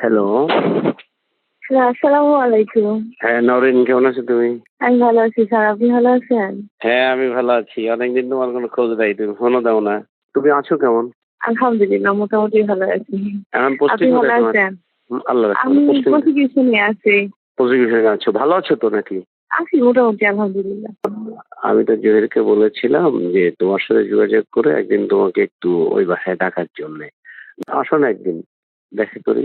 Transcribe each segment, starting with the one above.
Hello আসসালামু আলাইকুম। হ্যাঁ নরেন কেমন আছো তুমি? আমি ভালো আছি স্যার। আপনি ভালো আছেন? হ্যাঁ আমি ভালো আছি। অনেকদিন তোমার কোনো খোঁজ নাই তুমি ফোনও দাও না। তুমি আছো কেমন? আলহামদুলিল্লাহ মোটামুটি ভালো আছি। এখন আপনি ভালো আছেন? আল্লাহ আমি প্রসিকিউশনে আছি। প্রসিকিউশন আছো ভালো আছো তো নাকি? আছি মোটামুটি আলহামদুলিল্লাহ। আমি তো জহিরকে বলেছিলাম যে তোমার সাথে যোগাযোগ করে একদিন তোমাকে একটু ওই বাসায় ডাকার জন্য। আসো না একদিন দেখা করি।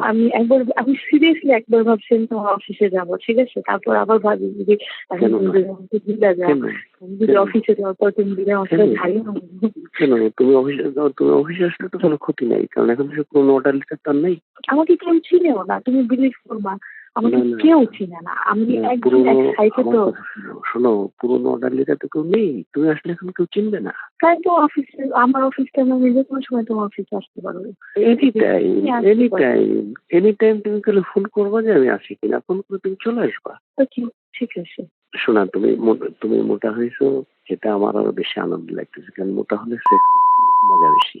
আমি একবার আমি সিরিয়াসলি একবার ভাবছিলাম অফিসে যাব ঠিক আছে? তারপর আবার ভাবি যে এখন দিলা আমি যদি অফিসে যাওয়ার পর তুমি দিলে হবে। কেন তুমি অফিসে যাও তুমি অফিসে আসলে তো কোনো ক্ষতি নাই কারণ এখন তো কোনো অর্ডার লেটার তার নেই। আমাকে কেউ চিনেও না তুমি বিলিভ করবা আমাকে না, না। কেউ চিনে না। আমি একদম পুরোনো এক্সাইটেড তো শোনো, শোনো পুরোনো অর্ডার লিটার তো কেউ নেই। তুমি আসলে এখন কেউ চিনবে না। তাই তো অফিসে আমার অফিসটা আমি যে কোনো সময় তোমার অফিসে আসতে পারব। এনি টাইম তুমি এনি টাইম এনি টাইম তুমি তাহলে ফোন করবা যে আমি আসি কিনা ফোন করে তুমি চলে আসবা। ঠিক আছে। শোনা তুমি তুমি মোটা হয়েছো এটা আমার আরও বেশি আনন্দ লাগতেছে কারণ মোটা হলে সেক্স মজা বেশি।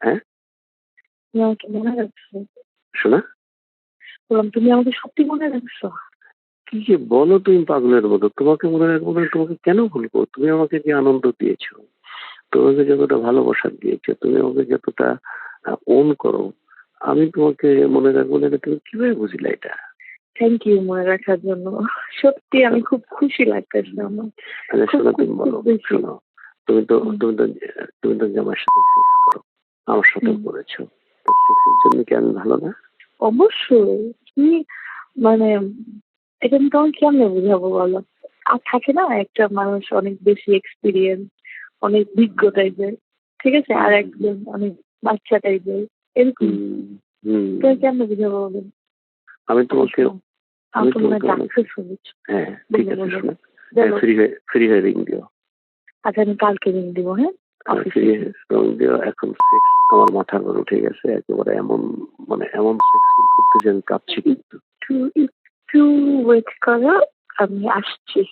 মনে ভালো রাখছো? লাগছে তুমি আমাকে মনে রাখছো? শোনা? বললাম তুমি আমাকে সত্যি মনে রাখছো? কি যে বলো তুমি পাগলের মতো? তোমাকে মনে রাখব না তোমাকে কেন ভুলবো? তুমি আমাকে যে আনন্দ দিয়েছ তোমাকে যতটা ভালোবাসা দিয়েছ তুমি আমাকে যতটা ওন করো আমি তোমাকে মনে রাখব না তুমি কীভাবে বুঝলে এটা? থ্যাংক ইউ মনে রাখার জন্য। সত্যি আমি খুব খুশি লাগতেছে আমার। শোনো তুমি বলো শোনো তুমি তো তুমি তো তুমি তো জামার সাথে সেক্স করো। আমার সাথে। করেছ তো সেক্সের জন্য কি আমি ভালো না? অবশ্যই। তুমি মানে এটা আমি তোমাকে কেমনে বুঝাবো বলো? আর থাকে না একটা মানুষ অনেক বেশি এক্সপিরিয়েন্স অনেক বিজ্ঞ টাইপের ঠিক আছে? আর একজন অনেক বাচ্চা টাইপের এরকম। হুম, হুম। তুমি কেমনে বুঝাবো বলেন আমি তোমাকে আমি হয় তোমাকে শুনেছি। হ্যাঁ ঠিক আছে বলো। শোনো। বলো। ফ্রি হয়ে ফ্রি হয়ে রিং দিও। আচ্ছা আমি কালকে রিং দিব হ্যাঁ? হয়ে এখন সেক্স আমার মাথার উপর উঠে গেছে একেবারে এমন মানে এমন সেক্স করতে যে আমি কাঁপছি কিন্তু। একটু একটু ওয়েট করো আমি আসছি।